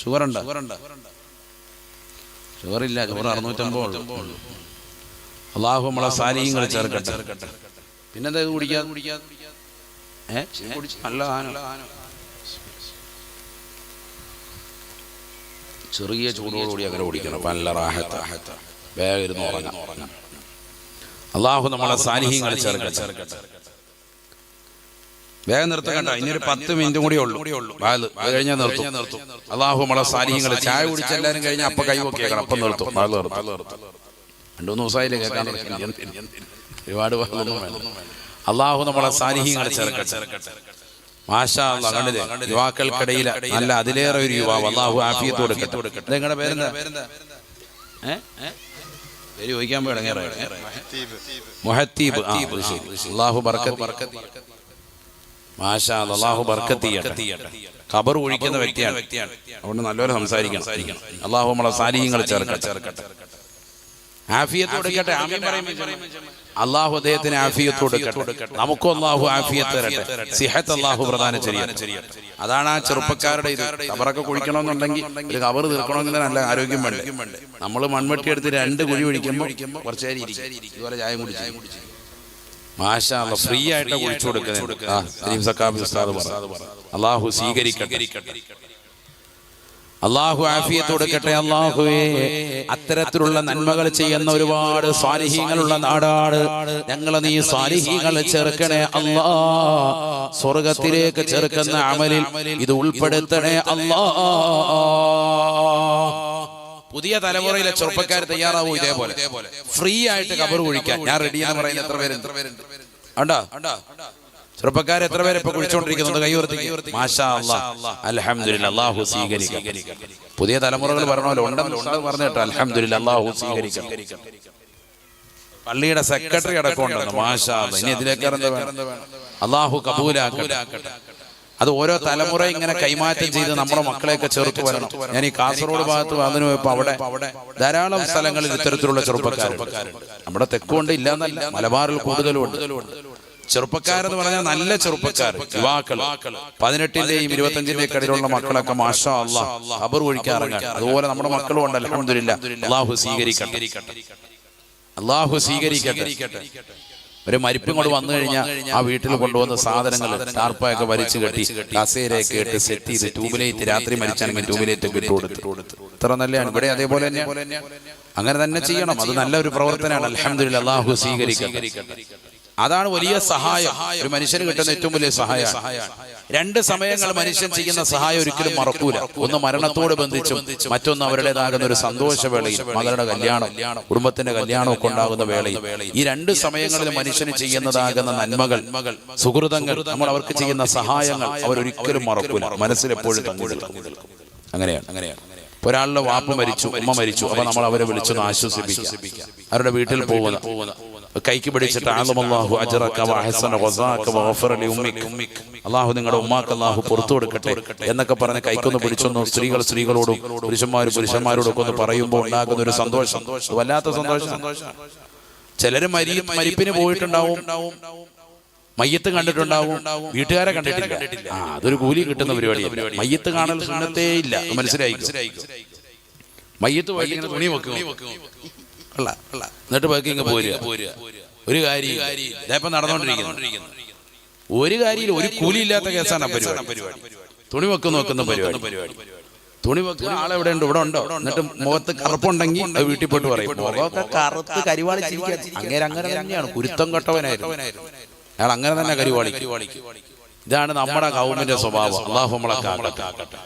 ഷുഗർ ഉണ്ട് ഷുഗർ ഇല്ല ഷുഗർ അറുന്നൂറ്റമ്പത് ഉള്ളൂ. അള്ളാഹു നമ്മളെ സാരിയങ്ങൾ ചേർക്കട്ടെ. പിന്നെന്താ ഇത് കുടിക്കാതെ ഏ? നല്ല ആന. ചെറിയ ചൂടോടുകൂടി അങ്ങനെ ഓടിക്കണം നല്ല റാഹത്ത്. വേഗം ഇരുന്ന് ഉറങ്ങാം. അള്ളാഹു നമ്മളെ സാന്നിധ്യങ്ങൾ ചേർക്കട്ടെ. വേഗം നിർത്തണ്ട ഇനി ഒരു പത്ത് മിനിറ്റും കൂടി ഉള്ളൂ. അത് കഴിഞ്ഞാൽ നിർത്തും. അള്ളാഹു നമ്മളെ സാന്നിധ്യങ്ങൾ ചായ കുടിച്ച് എല്ലാവരും കഴിഞ്ഞാൽ അപ്പൊ കൈ പൊക്കിയേക്കണം അപ്പം നിർത്തും. അത് നിർത്തും. രണ്ടു മൂന്ന് ദിവസമായില്ലേ കേൾക്കാൻ. ഒരുപാട് അള്ളാഹു നമ്മളെ സാന്നിധ്യങ്ങൾ ചേർക്കട്ടെ. യുവാക്കൾക്കിടയിൽ അല്ല അതിലേറെ ഒരു യുവാവ് അള്ളാഹു ആഫിയത്ത് കൊടുക്കട്ടെ. നിങ്ങളുടെ പേരെന്താ? പേര് ചോദിക്കാൻ പോയിടങ്ങേറെ മുഹത്തീബ്. അള്ളാഹു ബർക്കത്ത്. മാഷാ അള്ളാഹു ബർക്കത്ത് ഖബർ ഒഴിക്കുന്ന വ്യക്തിയാണ്. അതുകൊണ്ട് നല്ലപോലെ സംസാരിക്കണം. അള്ളാഹു നമ്മളെ സാലിഹ്യങ്ങൾ ചേർക്കട്ടെ. ചേർക്കട്ടെ. ആഫിയത്ത് കൊടുക്കട്ടെ. ആമീൻ പറയുമ്പോൾ അള്ളാഹു അദ്ദേഹത്തിന് ആഫിയത്ത് കൊടുക്കട്ടെ. നമുക്കും അള്ളാഹു ആഫിയത്ത് തരട്ടെ. സിഹത്ത് അള്ളാഹു പ്രദാനം ചെയ്യട്ടെ. അതാണ് ആ ചെറുപ്പക്കാരുടെ ഇത്. കബറൊക്കെ കുഴിക്കണമെന്നുണ്ടെങ്കിൽ ഒരു കബർ തീർക്കണമെങ്കിൽ നല്ല ആരോഗ്യം വേണ്ട? നമ്മൾ മൺവെട്ടി എടുത്ത് രണ്ട് കുഴി ഒഴിക്കുമ്പോൾ കുറച്ച് നേരം ഇതുപോലെ ചായം കുടിച്ച്. മാഷാ ഫ്രീ ആയിട്ട് കുഴിച്ചു കൊടുക്കുന്നത്. അള്ളാഹു സ്വീകരിക്കട്ടെ. അള്ളാഹു ആഫിയത്ത് കൊടുക്കട്ടെ അള്ളാഹുവേ. അത്തരത്തിലുള്ള നന്മകൾ ചെയ്യുന്ന ഒരുപാട് സ്വാലിഹീങ്ങളുള്ള നാടാണ്. ഞങ്ങളെ നീ സ്വാലിഹീങ്ങൾ ചേർക്കണേ അല്ലാ സ്വർഗത്തിലേക്ക് ചേർക്കുന്ന അമലിൽ ഇത് ഉൾപ്പെടുത്തണേ അല്ലാ പുതിയ തലമുറയിലെ ചെറുപ്പക്കാർ തയ്യാറാവൂ ഇതേപോലെ. ഫ്രീ ആയിട്ട് കബർ കുഴിക്കാൻ ഞാൻ റെഡി എന്ന് പറയുന്ന എത്ര പേരുണ്ട്? ഉണ്ടോ ചെറുപ്പക്കാർ എത്ര പേരെ ഇപ്പൊ കുഴിച്ചോണ്ടിരിക്കുന്നുണ്ട് കൈവർത്തി അൽഹംദുലില്ലാ അല്ലാഹു സ്വീകരിക്കാം പുതിയ തലമുറകൾ പറഞ്ഞ ഉണ്ടെന്ന് ഉണ്ടെന്ന് പറഞ്ഞു കേട്ടോ അൽഹംദുലില്ലാ അല്ലാഹു സ്വീകരിക്കാം പള്ളിയുടെ സെക്രട്ടറി അടക്കമുണ്ടെന്ന് മാഷാ. ഇനി ഇതിലേക്ക് അള്ളാഹു കബൂലാക്കട്ടെ അത് ഓരോ തലമുറ ഇങ്ങനെ കൈമാറ്റം ചെയ്ത് നമ്മുടെ മക്കളെയൊക്കെ ചേർത്ത് വരണം ഞാൻ ഈ കാസർഗോഡ് ഭാഗത്ത് അതിന് പോയപ്പോ അവിടെ ധാരാളം സ്ഥലങ്ങളിൽ ഇത്തരത്തിലുള്ള ചെറുപ്പക്കാരുണ്ട് നമ്മുടെ തെക്കുകൊണ്ട് ഇല്ലാന്നല്ല മലബാറിൽ കൂടുതലും ഉണ്ട് ചെറുപ്പക്കാരെന്ന് പറഞ്ഞാൽ നല്ല ചെറുപ്പക്കാർ. യുവാക്കൾ. പതിനെട്ടിന്റെയും ഇരുപത്തഞ്ചിന്റെയും കടയിലുള്ള മക്കളൊക്കെ മാഷാ അള്ളാ ഖബർ ഒഴിക്കാറുണ്ട് അതുപോലെ നമ്മുടെ മക്കളും ഉണ്ട് അലഹമില്ല അള്ളാഹു സ്വീകരിക്കട്ടെ. അള്ളാഹു സ്വീകരിക്കട്ടെ. ഒരു മരിപ്പും കൂടെ വന്നു കഴിഞ്ഞാൽ ആ വീട്ടിൽ കൊണ്ടുവന്ന സാധനങ്ങൾ ടാർപ്പായൊക്കെ വലിച്ചു കെട്ടി കസേരയൊക്കെ ഇട്ട് സെറ്റ് ചെയ്ത് ട്യൂബിലേറ്റ് രാത്രി മരിച്ചാണെങ്കിൽ ട്യൂബിലേറ്റ് ഇട്ട് കൊടുത്തു. ഇത്ര നല്ലതാണ് ഇവിടെ അതേപോലെ തന്നെ അങ്ങനെ തന്നെ ചെയ്യണം. അത് നല്ലൊരു പ്രവർത്തനമാണ്. അലഹമില്ല അള്ളാഹു സ്വീകരിക്കട്ടെ. അതാണ് വലിയ സഹായം. ഒരു മനുഷ്യന് കിട്ടുന്ന ഏറ്റവും വലിയ സഹായം രണ്ട് സമയങ്ങൾ മനുഷ്യൻ ചെയ്യുന്ന സഹായം ഒരിക്കലും മറക്കൂല. ഒന്ന് മരണത്തോട് ബന്ധിച്ചും മറ്റൊന്ന് അവരുടേതാകുന്ന ഒരു സന്തോഷവേളയിൽ മകളുടെ കല്യാണം കുടുംബത്തിന്റെ കല്യാണം ഒക്കെ ഉണ്ടാകുന്ന വേളയിൽ. ഈ രണ്ട് സമയങ്ങളിൽ മനുഷ്യന് ചെയ്യുന്നതാകുന്ന നന്മകൾ സുഹൃതങ്ങൾ നമ്മൾ അവർക്ക് ചെയ്യുന്ന സഹായങ്ങൾ അവരൊരിക്കലും മറക്കൂല. മനസ്സിലെപ്പോഴും തങ്ങി നിൽക്കും അങ്ങനെയാണ്. അങ്ങനെയാണ്. ഒരാളുടെ വാപ്പ് മരിച്ചു ഉമ്മ മരിച്ചു അപ്പൊ നമ്മൾ അവരെ വിളിച്ചൊന്ന് ആശ്വസിപ്പിക്കുക. അവരുടെ വീട്ടിൽ പോകുന്ന കൈക്ക് പിടിച്ചിട്ട് ആളുമല്ലാഹു അല്ലാഹു നിങ്ങളുടെ ഉമ്മാക്ക് അല്ലാഹു പുറത്തു കൊടുക്കട്ടെ എന്നൊക്കെ പറഞ്ഞ് കൈക്കൊന്ന് പിടിച്ചൊന്ന് സ്ത്രീകൾ സ്ത്രീകളോടും പുരുഷന്മാർ പുരുഷന്മാരോടും ഒക്കെ ഒന്ന് പറയുമ്പോൾ ഉണ്ടാകുന്ന ഒരു സന്തോഷം. വല്ലാത്ത സന്തോഷം. ചിലര് മരി മരിപ്പിന് പോയിട്ടുണ്ടാവും. മയ്യത്ത് കണ്ടിട്ടുണ്ടാവും. വീട്ടുകാരെ കണ്ടിട്ടില്ല. ആ അതൊരു കൂലി കിട്ടുന്ന പരിപാടി മയ്യത്ത് കാണൽ സുന്നത്തേ ഇല്ല. മനസ്സിലായി മയ്യത്ത് തുണി വെക്കും എന്നിട്ട് ബാക്കി ഇങ്ങ് പോരുക. ഒരു കാര്യം ഇതേപ്പം നടന്നുകൊണ്ടിരിക്കുന്നു ഒരു കാര്യമില്ല ഒരു കൂലി ഇല്ലാത്ത കേസാണ് പരിപാടി. തുണി വെക്കുന്ന വെക്കുന്ന പരിപാടി. തുണി വെക്കുന്ന ആളെവിടെ ഉണ്ട്? ഇവിടെ ഉണ്ടോ? എന്നിട്ട് മുഖത്ത് കറുപ്പുണ്ടെങ്കിൽ അത് വീട്ടിൽ പോയിട്ട് പറയും. മുഖമൊക്കെ കറുത്ത് കരിവാളി അങ്ങനെ അങ്ങനെ തന്നെയാണ്. കുരുത്തം കെട്ടവനായിരുന്നു. അയാൾ അങ്ങനെ തന്നെ കരിവാളി ഇതാണ് നമ്മുടെ കൗമിന്റെ സ്വഭാവം. അള്ളാഹു നമ്മളെ കാക്കട്ടെ.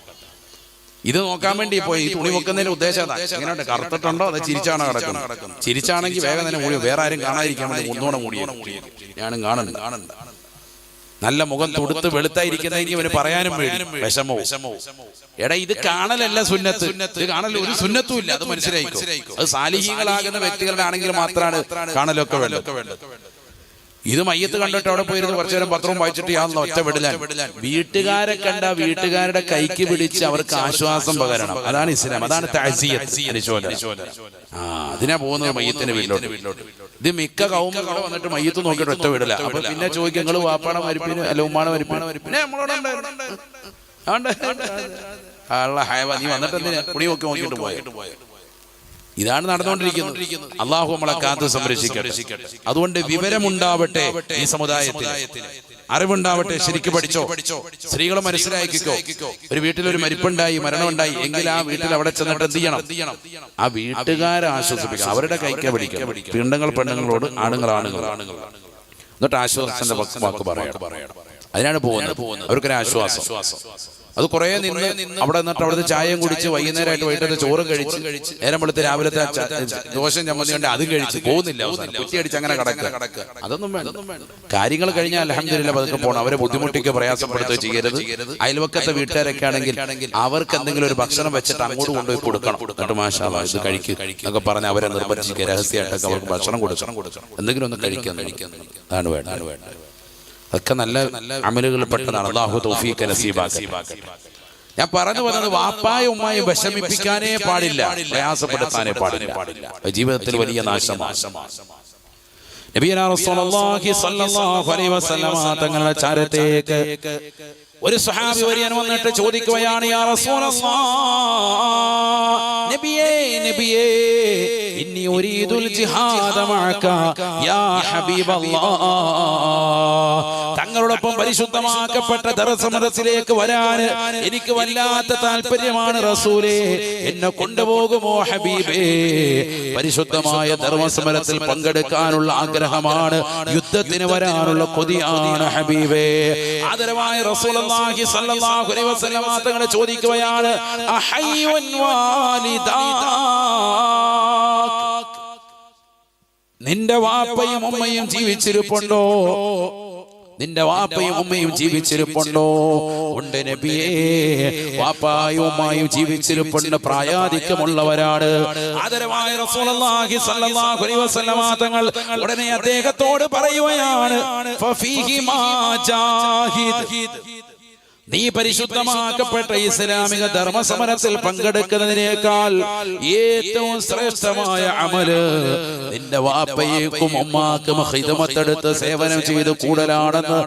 ഇത് നോക്കാൻ വേണ്ടി പോയി. ഈ തുണി വെക്കുന്നതിന് ഉദ്ദേശം. എങ്ങനെയുണ്ട് കറുത്തിട്ടുണ്ടോ അത് ചിരിച്ചാണോ കിടക്കുന്നത്? ചിരിച്ചാണെങ്കിൽ വേഗം തന്നെ മൂടി വേറെ ആരും കാണാതിരിക്കാൻ വേണ്ടി മുന്നോടെ മൂടിയ ഞാനും കാണുന്നു. നല്ല മുഖം തുടുത്ത് വെളുത്തായിരിക്കുന്നതെങ്കിൽ ഇവന് പറയാനും വിഷമോ എടാ ഇത് കാണലല്ല സുന്നത്ത്. ഇത് കാണൽ ഒരു സുന്നത്തും ഇല്ല. അത് മനസ്സിലായിക്കോ? അത് സാലിഹികളാകുന്ന വ്യക്തികളുടെ ആണെങ്കിൽ മാത്രമാണ് കാണലൊക്കെ വേണ്ടത്. ഇത് മയ്യത്ത് കണ്ടിട്ട് അവിടെ പോയിരുന്നു കുറച്ചു നേരം പത്രവും വായിച്ചിട്ട് ഞാൻ ഒറ്റ വിടലാൻ. വീട്ടുകാരെ കണ്ട വീട്ടുകാരുടെ കൈക്ക് പിടിച്ച് അവർക്ക് ആശ്വാസം പകരണം. അതാണ് ഇസ്ലാം. അതാണ്. ആ അതിനാ പോകുന്നത് മയ്യത്തിന്റെ വീട്ടിലോട്ട്. ഇത് മിക്ക കൗമും അവിടെ വന്നിട്ട് മയ്യത്ത് നോക്കിയിട്ട് ഒറ്റ വിടല. അപ്പൊ പിന്നെ ചോദിക്കും നിങ്ങൾ വാപ്പാടെ മരിപ്പിന്? അല്ല ഉമ്മാണ മരിപ്പിന്? നീ വന്നിട്ട് എന്തിനാ? കുടി നോക്കി നോക്കിയിട്ട് ഇതാണ് നടന്നുകൊണ്ടിരിക്കുന്നത്. അള്ളാഹു നമ്മളെ കാത്തു സംരക്ഷിക്കട്ടെ. അതുകൊണ്ട് വിവരമുണ്ടാവട്ടെ ഈ സമുദായത്തിൽ. അറിവുണ്ടാവട്ടെ ശരിക്ക് പഠിച്ചോ. സ്ത്രീകൾ മനസ്സിലാക്കിക്കോ. ഒരു വീട്ടിൽ ഒരു മരിപ്പുണ്ടായി മരണമുണ്ടായി എങ്കിൽ ആ വീട്ടിൽ അവിടെ ചെന്നിട്ട് എന്ത് ചെയ്യണം? ആ വീട്ടുകാരെ ആശ്വസിപ്പിക്കണം. അവരുടെ കൈക്ക് പിടിക്കണം പീണ്ടങ്ങൾ പെണ്ണുങ്ങളോട് ആണുങ്ങൾ ആണുങ്ങൾ. എന്നിട്ട് ആശ്വാസത്തിന്റെ വാക്ക് പറയാം. അതിനാണ് പോകുന്നത്. അവർക്കൊരു ആശ്വാസം. അത് കുറെ നിന്ന് അവിടെ നിന്നിട്ട് അവിടുത്തെ ചായയും കുടിച്ച് വൈകുന്നേരമായിട്ട് വൈകിട്ടത്തെ ചോറും കഴിച്ച് നേരം വെളുത്ത് രാവിലത്തെ ദോഷം ദോശയും ചമ്മന്തി കൊണ്ട് അതും കഴിച്ച് പോകുന്നില്ല കുറ്റിയടിച്ച് അങ്ങനെ കടക്കുക. അതൊന്നും വേണ്ട. കാര്യങ്ങൾ കഴിഞ്ഞാൽ അലഹമില്ല പതുക്കെ പോകണം അവരെ ബുദ്ധിമുട്ടിക്ക് പ്രയാസപ്പെടുത്തുക ചെയ്യരുത്. അയൽവക്കത്തെ വീട്ടുകാരൊക്കെ ആണെങ്കിൽ അവർക്ക് എന്തെങ്കിലും ഒരു ഭക്ഷണം വെച്ചിട്ട് അങ്ങോട്ട് കൊണ്ടുപോയി കൊടുക്കണം. എന്നിട്ട് മാഷാ ഇത് കഴിക്കുക എന്നൊക്കെ പറഞ്ഞ് അവരെ നിർബന്ധിക്കുക രഹസ്യമായിട്ടൊക്കെ അവർക്ക് ഭക്ഷണം കൊടുക്കണം. എന്തെങ്കിലും ഒന്ന് കഴിക്കാൻ കഴിക്കാൻ അതാണ് വേണ്ടത്. അതൊക്കെ നല്ല നല്ല അമലുകൾ പെട്ടതാണ്. അള്ളാഹു തൗഫീഖ് നസീബാക്കി ഞാൻ പറഞ്ഞു വന്നത് വാപ്പായ ഉമ്മായും വിഷമിപ്പിക്കാനേ പാടില്ല. പ്രയാസപ്പെടുത്താനേ പാടില്ല. ജീവിതത്തിൽ വലിയ നാശമാണ്. തങ്ങളുടെ ചാരത്തേക്ക് ഒരു സഹാബി വരിയൻ വന്നിട്ട് ചോദിക്കുകയാണ് യാ റസൂലല്ലാഹ് നബിയേ നബിയേ ഇന്നി ഉരീദുൽ ജിഹാദ يا യാ ഹബീബല്ലാഹ് തങ്ങളോടൊപ്പം പരിശുദ്ധമാക്കപ്പെട്ട ദറസമരത്തിലേക്ക് വരാൻ എനിക്ക് വല്ലാത്ത താല്പര്യമാണ് റസൂലേ. എന്നെ കൊണ്ടുപോകുമോ ഹബീബേ? പരിശുദ്ധമായ ധർമ്മസമരത്തിൽ പങ്കെടുക്കാനുള്ള ആഗ്രഹമാണ് യുദ്ധത്തിന് വരാനുള്ള കൊതിയാണ് ഹബീബേ. ആദരവായ വസല്ലം തങ്ങളെ ചോദിക്കുകയാണ് അഹയ്യുൻ വാലിദാക് നിന്റെ വാപ്പയും ഉമ്മയും ജീവിച്ചിരിപ്പുണ്ടോ? നിന്റെ വാപ്പയും ഉമ്മയും ജീവിച്ചിരിപ്പുണ്ടോ? ഉണ്ട് നബിയേ വാപ്പായും ഉമ്മായും ജീവിച്ചിരിപ്പുണ്ട് പ്രായാധിക്യമുള്ളവരാണ്. റസൂലുള്ളാഹി അലൈഹി വസല്ലമ തങ്ങൾ ഉടനെ അദ്ദേഹത്തോട് പറയുകയാണ് ജാഹിദ്. നീ പരിശുദ്ധമാക്കപ്പെട്ട ഇസ്ലാമിക ധർമ്മ സമരത്തിൽ പങ്കെടുക്കുന്നതിനേക്കാൾ ഏറ്റവും ശ്രേഷ്ഠമായ അമൽ നിന്റെ വാപ്പയേക്കും ഉമ്മാക്കും ഹിതമത്തെടുത്ത് സേവനം ചെയ്ത് കൂടലാണെന്ന്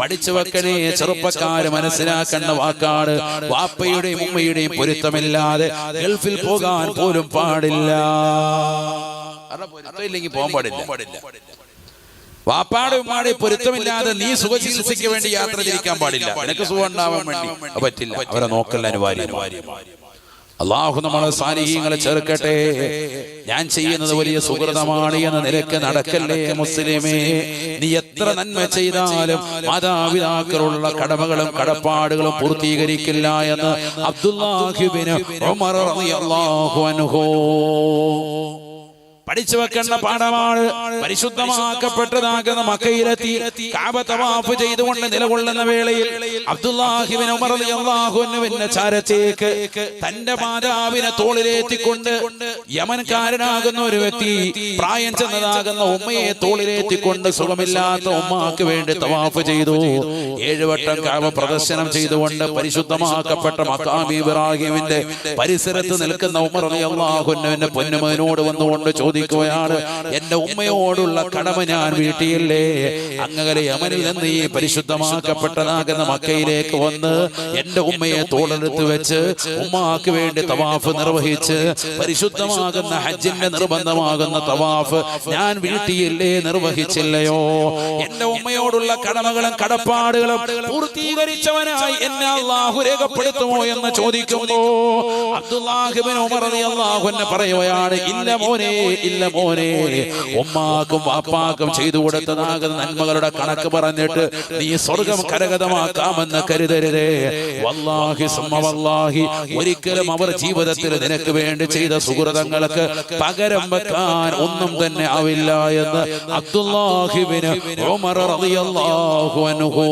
പഠിച്ചു വെക്കണേ ചെറുപ്പക്കാര് മനസ്സിലാക്കേണ്ട വാക്കാണ്. വാപ്പയുടെയും ഉമ്മയുടെയും പൊരുത്തമില്ലാതെ ഗൾഫിൽ പോകാൻ പോലും പാടില്ല. ഇല്ലെങ്കിൽ പോകാൻ പാടില്ല. വാപ്പാടെ ഉമ്മാടെ പൊരുത്തമില്ലാതെ നീ സുഖചികിത്സയ്ക്ക് വേണ്ടി യാത്ര തിരിക്കാൻ പാടില്ല. നിനക്ക് സുഖം ഉണ്ടാവാൻ വേണ്ടി. പറ്റില്ല അവരെ നോക്കല്ല അനിവാര്യമാണ്. അള്ളാഹു നമ്മളെ സാന്നിഹ്യങ്ങളെ ചേർക്കട്ടെ ഞാൻ ചെയ്യുന്നത് വലിയ സുഹൃതമാണ് എന്ന നിലയ്ക്ക് നടക്കല്ലേ മുസ്ലിമേ? നീ എത്ര നന്മ ചെയ്താലും മാതാപിതാക്കളുള്ള കടമകളും കടപ്പാടുകളും പൂർത്തീകരിക്കില്ല എന്ന് അബ്ദുല്ലാഹിബിന് പഠിച്ചു വെക്കേണ്ട പാഠമാണ്. പരിശുദ്ധമാക്കപ്പെട്ടതാകുന്ന മക്കയിലെത്തി കാപത്തവാഫ് തവാഫ് ചെയ്തുകൊണ്ട് നിലകൊള്ളുന്ന വേളയിൽ അബ്ദുല്ലാഹിബിൻ ഉമർ അള്ളാഹുവിന്റെ ചാരത്തേക്ക് തന്റെ മാതാവിനെ തോളിലേറ്റിക്കൊണ്ട് യമൻകാരനാകുന്ന ഒരു വ്യക്തി പ്രായം ചെന്നതാകുന്ന ഉമ്മയെ തോളിലേറ്റിക്കൊണ്ട് സുഖമില്ലാത്ത ഉമ്മാക്ക് വേണ്ടി തവാഫ് ചെയ്തു. ഏഴുവട്ടം കാവ പ്രദർശനം ചെയ്തുകൊണ്ട് പരിശുദ്ധമാക്കപ്പെട്ട മക്കാമി ഇബ്രാഹിമിന്റെ പരിസരത്ത് നിൽക്കുന്ന ഉമർ അള്ളാഹുവിന്റെ പൊന്നുമകനോട് വന്നുകൊണ്ട് ചോദിക്കുകയാണ് എന്റെ ഉമ്മയോടുള്ള കടമ ഞാൻ വീട്ടിയില്ലേ? അങ്ങനെ യമനിൽ നിന്ന് ഈ പരിശുദ്ധമാക്കപ്പെട്ടതാകുന്ന മക്കയിലേക്ക് വന്ന് എന്റെ ഉമ്മയെ തോളെടുത്ത് വെച്ച് ഉമ്മാക്ക് വേണ്ടി തവാഫ് നിർവഹിച്ച് പരിശുദ്ധമാകുന്ന ഹജ്ജിന്റെ നിർബന്ധമാകുന്ന തവാഫ് ഞാൻ വീട്ടിയില്ലേ നിർവഹിച്ചില്ലയോ? എന്റെ ഉമ്മയോടുള്ള കടമകളും കടപ്പാടുകളും പൂർത്തീകരിച്ചവനായി എന്നെ അള്ളാഹു രേഖപ്പെടുത്തുമോ എന്ന് ചോദിക്കുമ്പോ അബ്ദുല്ലാഹിബിൻ ഉമർ അള്ളാഹു എന്നെ പറയുകയാണ് ഇല്ല മോനെ ഇല്ല മോനെ. ഉമ്മാക്കും വാപ്പാക്കും ചെയ്തു കൊടുത്തതാകുന്ന നന്മകളുടെ കണക്ക് പറഞ്ഞിട്ട് നീ സ്വർഗം കരഗതമാക്കാമെന്ന് കരുതരുതേ. വല്ലാഹി സമ്മവല്ലാഹി ഒരിക്കലും അവർ ജീവിതത്തിൽ നിനക്ക് വേണ്ടി ചെയ്ത സുഹൃതങ്ങൾക്ക് പകരം വെക്കാൻ ഒന്നും തന്നെ ആവില്ല എന്ന് അബ്ദുല്ലാഹിബിന് ഉമർ റളിയല്ലാഹു അൻഹു.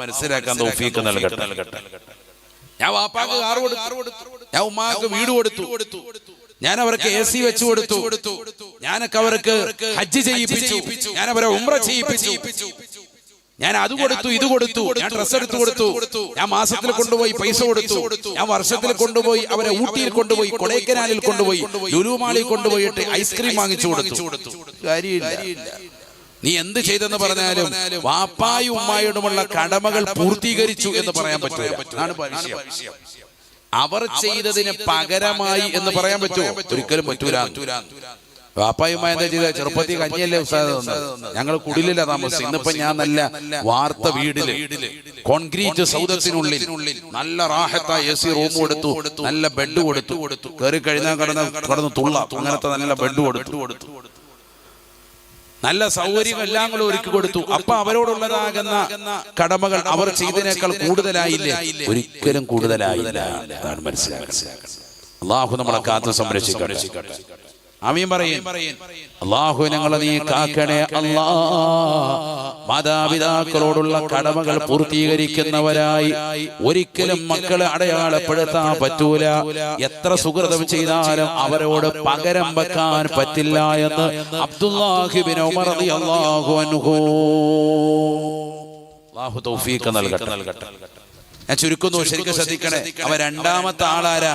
മനസ്സിലാക്കാൻ തൗഫീഖ് നൽകട്ടെ. ഞാൻ വാപ്പാക്ക് കാർ കൊടുത്തു. ഞാൻ ഉമ്മാക്ക് വീട് കൊടുത്തു. ഞാൻ അവർക്ക് എ സി വെച്ചു കൊടുത്തു. ഞാനൊക്കെ അവർക്ക് ഹജ്ജ് ചെയ്യിപ്പിച്ചു. ഞാൻ അവരെ ഉമ്ര ചെയ്യിപ്പിച്ചു. ഞാൻ അത് കൊടുത്തു ഇത് കൊടുത്തു ഞാൻ ഡ്രസ് എടുത്തു കൊടുത്തു. ഞാൻ മാസത്തിൽ കൊണ്ടുപോയി പൈസ കൊടുത്തു. ഞാൻ വർഷത്തിൽ കൊണ്ടുപോയി അവരെ ഊട്ടിയിൽ കൊണ്ടുപോയി കൊടൈക്കനാലിൽ കൊണ്ടുപോയി ലുലുമാളിൽ കൊണ്ടുപോയിട്ട് ഐസ്ക്രീം വാങ്ങിച്ചു കൊടുത്തു. നീ എന്ത് ചെയ്തെന്ന് പറഞ്ഞാലും വാപ്പായും ഉമ്മായോടുമുള്ള കടമകൾ പൂർത്തീകരിച്ചു എന്ന് പറയാൻ പറ്റില്ല അവർ ചെയ്തതിന് പകരമായി എന്ന് പറയാൻ പറ്റുമോ? ഒരിക്കലും പറ്റൂല. വാപ്പായുമ്മ എന്താ ചെയ്ത? ചെറുപ്പത്തിൽ കഞ്ഞിയല്ലേ ഞങ്ങൾ കുടിലില്ല താമസം ഇന്നിപ്പോ ഞാൻ നല്ല വാർത്ത വീടിൽ. കോൺക്രീറ്റ് സൗദത്തിനുള്ളിൽ നല്ല റാഹത്ത എ സി റൂം കൊടുത്തു. നല്ല ബെഡ് കൊടുത്തു. കയറി കഴിഞ്ഞാൽ കടന്ന് കടന്ന് തുള്ള. അങ്ങനത്തെ നല്ല ബെഡ് കൊടുത്തു. കൊടുത്തു. നല്ല സൗകര്യം എല്ലാം കൂടെ ഒരുക്കി കൊടുത്തു. അപ്പൊ അവരോടുള്ളതാകുന്ന കടമകൾ അവർ ചെയ്തതിനേക്കാൾ കൂടുതലായില്ലേ? ഒരിക്കലും കൂടുതലായില്ല അതാണ് മനസ്സിലാക്കുന്നത്. അള്ളാഹു നമ്മളെ കാത്തു സംരക്ഷിക്കട്ടെ. ആമീൻ പറയും. അള്ളാഹു ഞങ്ങളെ നീ കാക്കണേ അല്ലാ. മാതാപിതാക്കളോടുള്ള കടമകൾ പൂർത്തീകരിക്കുന്നവരായി. ഒരിക്കലും മക്കളെ അടയാളപ്പെടുത്താൻ പറ്റൂല. എത്ര സുഹൃതം ചെയ്താലും അവരോട് പകരം വെക്കാൻ പറ്റില്ല എന്ന് അബ്ദുല്ലാഹിബിൻ ഉമർ റളിയല്ലാഹു അൻഹു. അള്ളാഹു തൗഫീഖ് നൽകട്ടെ. നൽകട്ടെ. ഞാൻ ചുരുക്കുന്നു ശരിക്കും ശ്രദ്ധിക്കണേ. അവ രണ്ടാമത്തെ ആളാരാ.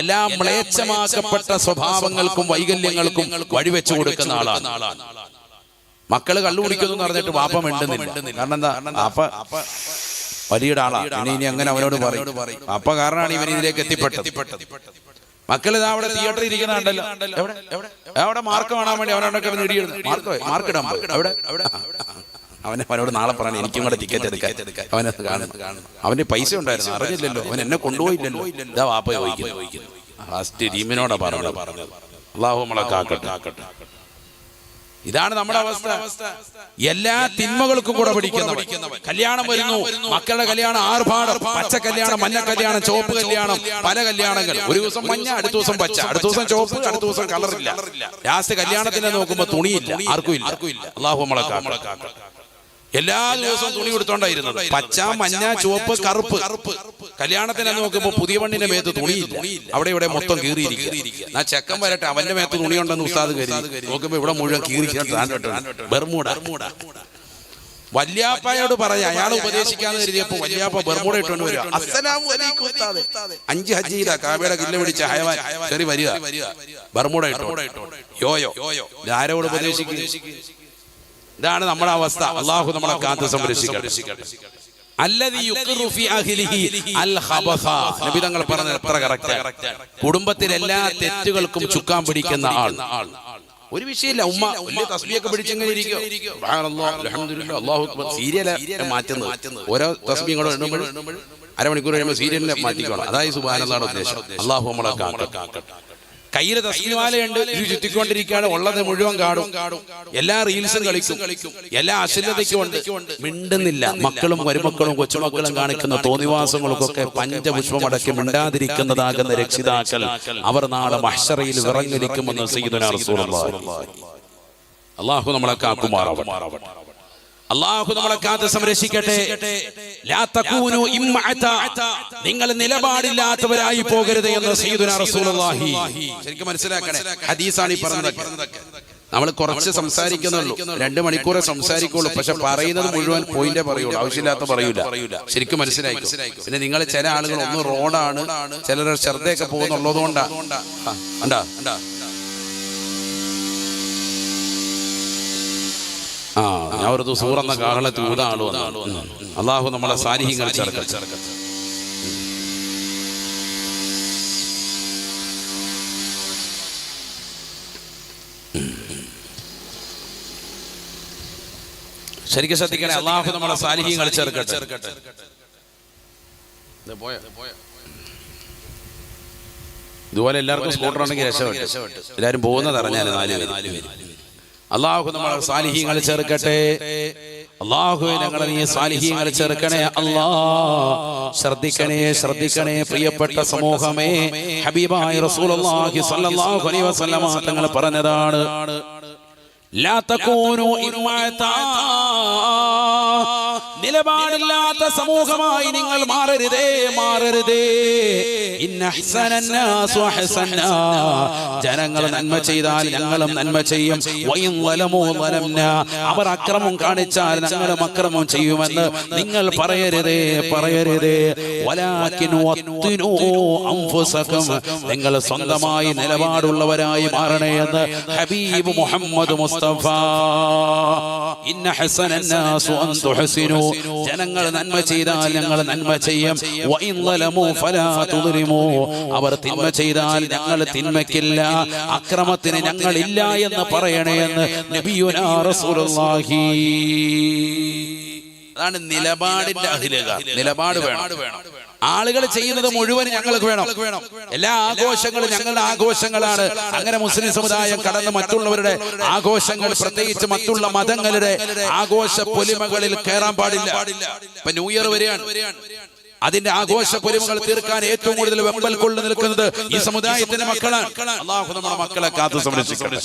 എല്ലാ മ്ലേച്ഛമാക്കപ്പെട്ട സ്വഭാവങ്ങൾക്കും വൈകല്യങ്ങൾക്കും വഴിവെച്ചു കൊടുക്കുന്ന ആളാണ്. മക്കൾ കള്ളു കുടിക്കുന്നു എന്ന് പറഞ്ഞിട്ട് വാപ്പ മിണ്ടുന്നില്ല. കാരണം എന്താ? അപ്പ വലിയുടെ ആളാ. ഇനി ഇനി അങ്ങനെ അവനോട് പറയും. അപ്പ കാരണമാണ് ഇവൻ ഇതിലേക്ക് എത്തിപ്പെട്ടത്. മക്കൾ ഇതാ അവിടെ തിയേറ്ററിൽ ഇരിക്കുന്നുണ്ടല്ലോ എവിടെ? അവിടെ മാർക്ക് കാണാൻ വേണ്ടി അവനോടൊക്കെ നേടിയിരുന്നു മാർക്ക് മാർക്ക് ഇടാൻ അവിടെ എവിടെ? അവനെ അവനോട് നാളെ പറയണം എനിക്കും കൂടെ ടിക്കറ്റ് എടുക്കാൻ. അവനെ കാണും. അവന് പൈസ ഉണ്ടായിരുന്നു അറിഞ്ഞില്ലല്ലോ. അവൻ എന്നെ കൊണ്ടുപോയില്ലല്ലോ. ഇതാ വാപ്പ ചോദിക്കുന്നു ഫസ്റ്റ് ടീമിനോടാ പറഞ്ഞത്. അള്ളാഹു നമ്മളെ കാക്കട്ടെ. ഇതാണ് നമ്മുടെ അവസ്ഥ. എല്ലാ തിന്മകൾക്കും കൂടെ പിടിക്കുന്നവൻ കല്യാണം വരുന്നു. മക്കളുടെ കല്യാണം ആർഭാടം പച്ച കല്യാണം മഞ്ഞ കല്യാണം ചുവപ്പ് കല്യാണം പല കല്യാണങ്ങൾ. ഒരു ദിവസം മഞ്ഞ അടുത്ത ദിവസം പച്ച. അടുത്ത ദിവസം ചുവപ്പ് അടുത്ത ദിവസം കളറില്ല. ലാസ്റ്റ് കല്യാണത്തിനെ നോക്കുമ്പോ തുണിയില്ല. ആർക്കും ഇല്ല. ആർക്കും ഇല്ല. അള്ളാഹു നമ്മളെ എല്ലാ ദിവസവും തുണി കൊടുത്തോണ്ടായിരുന്നത് പച്ച മഞ്ഞ ചുവപ്പ് കറുപ്പ്. കല്യാണത്തിന് നോക്കുമ്പോ പുതിയ മണ്ണിന്റെ മേത്ത് തുണിയില്ല. അവിടെ ഇവിടെ മൊത്തം കീറിയിരിക്കുക. ആ ചെക്കൻ വരട്ടെ അവന്റെ മേത്ത് തുണി ഉണ്ടെന്ന് ഉസ്താദ് കരുതി. നോക്കുമ്പോ ഇവിടെ മുഴുവൻ കീറി ബെർമൂട വല്യാപ്പയോട് പറയാ അയാൾ ഉപദേശിക്കാന്ന് കരുതിയപ്പോ വല്യാപ്പ ബെർമൂട ഇട്ടുകൊണ്ട് വരിക. അഞ്ച് ഹജ്ജ് കാവ്യയുടെ കില്ല പിടിച്ച ഹയവാൻ കയറി വരിക. ബർമൂട ഇട്ടോ? യോയോ? ആരോട് ഉപദേശിക്കും? ഇതാണ് നമ്മുടെ അവസ്ഥ. അള്ളാഹു നമ്മളെ കാത്തു സംരക്ഷിക്കട്ടെ. തങ്ങൾ പറഞ്ഞത് എത്ര എല്ലാ തെറ്റുകൾക്കും ചുക്കാൻ പിടിക്കുന്ന ആൾ. ഒരു വിഷയമില്ല. ഉമ്മ വലിയ തസ്ബിയൊക്കെ പിടിച്ചെങ്ങനെ സീരിയൽ മാറ്റുന്നത്. ഓരോ തസ്ബിയും കൂടെ അരമണിക്കൂർ കഴിയുമ്പോൾ സീരിയലിനെ മാറ്റിക്കണം. അതായത് സുബാനന്ദാണ് ഉദ്ദേശം. അള്ളാഹു നമ്മളെ കാക്കട്ടെ. കയ്യിൽ തസ്മിമാലയുണ്ട് ഇത് ചുറ്റിക്കൊണ്ടിരിക്കുകയാണ്. ഉള്ളത് മുഴുവൻ കാടും എല്ലാ റീൽസും കളിക്കും. എല്ലാ അശ്ലതയ്ക്കും ഉണ്ട്. മിണ്ടുന്നില്ല. മക്കളും മരുമക്കളും കൊച്ചുമക്കളും കാണിക്കുന്ന തോന്നിവാസങ്ങൾക്കൊക്കെ പഞ്ചപുഷ്പമടക്കി മിണ്ടാതിരിക്കുന്നതാകുന്ന രക്ഷിതാക്കൾ. അവർ നാളെ മഹ്ഷറയിൽ സയ്യിദുനാ റസൂലുള്ളാഹി. അള്ളാഹു നമ്മളെ കാക്കുമാറാവട്ടെ. അള്ളാഹു നമ്മളെ കാത്ത് സംരക്ഷിക്കട്ടെ. നിങ്ങൾ നിലപാടില്ലാത്തവരായി പോകരുത് എന്ന് സയ്യിദുനാ റസൂലുള്ളാഹി. ശരിക്കും മനസ്സിലാക്കണേ. ഹദീസാണ് ഈ പറഞ്ഞതൊക്കെ. നമ്മൾ കുറച്ച് സംസാരിക്കുന്നുള്ളൂ. രണ്ട് മണിക്കൂറെ സംസാരിക്കുള്ളൂ. പക്ഷെ പറയുന്നത് മുഴുവൻ പോയിന്റേ പറയുള്ളൂ. ആവശ്യമില്ലാത്ത പറയൂല. ശരിക്കും മനസ്സിലായി. പിന്നെ നിങ്ങൾ ചില ആളുകൾ ഒന്ന് റോഡാണ് ചിലർ ശ്രദ്ധയൊക്കെ പോകുന്നുള്ളത് കൊണ്ടാ? ഉണ്ടാ ആ ഞാൻ ഒരു ദിവസം കാഹളത്തിൽ ഊതാളു അള്ളാഹു നമ്മളെ സാന്നിധ്യങ്ങൾ ചേർക്കട്ടെ ശരിക്കും ശ്രദ്ധിക്കണേ അള്ളാഹു നമ്മളെ സാന്നിധ്യങ്ങൾ ചേർക്കട്ടെ ഇതുപോലെ എല്ലാവർക്കും സ്കൂട്ടർ ഉണ്ടെങ്കിൽ രക്ഷപ്പെട്ടു. എല്ലാവരും പോകുന്നത് അറിഞ്ഞാലും നാല് പേര് നാല് പേര്. അള്ളാഹു നമ്മളെ സാലിഹ്യങ്ങൾ ചേർക്കട്ടെ. അള്ളാഹു ഞങ്ങളെ നീ സാലിഹ്യങ്ങൾ ചേർക്കണേ. അല്ലാ. ശ്രദ്ധിക്കണേ ശ്രദ്ധിക്കണേ പ്രിയപ്പെട്ട സമൂഹമേ. ഹബീബായ റസൂലുള്ളാഹി സ്വല്ലല്ലാഹു അലൈഹി വസല്ലമ തങ്ങൾ പറഞ്ഞതാണ്. ലാ തകൂനു നിലപാടില്ലാത്ത സമൂഹമായി നിങ്ങൾ മാറരുതേ മാറരുതേ. ജനങ്ങൾ നന്മ ചെയ്താൽ ഞങ്ങളും നന്മ ചെയ്യും. അവർ അക്രമം കാണിച്ചാൽ ഞങ്ങളും അക്രമം ചെയ്യുമെന്ന് നിങ്ങൾ പറയരുതേ പറയരുതേ. നിങ്ങൾ സ്വന്തമായി നിലപാടുള്ളവരായി മാറണേ എന്ന് ഹബീബ് മുഹമ്മദ് മുസ്തഫ ഇന്ന ഹസനന്നാസു അൻ തുഹ്സിനു ജനങ്ങൾ നന്മ ചെയ്താൽ ഞങ്ങൾ നന്മ ചെയ്യും. അവർ തിന്മ ചെയ്താൽ ഞങ്ങൾ തിന്മയ്ക്കില്ല. അക്രമത്തിന് ഞങ്ങൾ ഇല്ല എന്ന് പറയണേ എന്ന് നബിയുനാ റസൂലുള്ളാഹി. അതാണ് നിലപാടിന്റെ അഹിലക നിലപാട് വേണം. ആളുകൾ ചെയ്യുന്നത് മുഴുവൻ ഞങ്ങൾക്ക് വേണം. എല്ലാ ആഘോഷങ്ങളും ഞങ്ങളുടെ ആഘോഷങ്ങളാണ്. അങ്ങനെ മുസ്ലിം സമുദായം കടന്ന് മറ്റുള്ളവരുടെ ആഘോഷങ്ങൾ പ്രത്യേകിച്ച് മറ്റുള്ള മതങ്ങളുടെ ആഘോഷ പൊലിമകളിൽ കയറാൻ പാടില്ല. ഇപ്പൊ ന്യൂ ഇയർ വരികയാണ് അതിന്റെ ആഘോഷ പൊലിമകൾ തീർക്കാൻ ഏറ്റവും കൂടുതൽ വെമ്പൽ കൊള്ളു നിൽക്കുന്നത് ഈ സമുദായത്തിന്റെ മക്കളാണ്. അള്ളാഹു നമ്മുടെ മക്കളെ കാത്തു സംരക്ഷിക്കട്ടെ.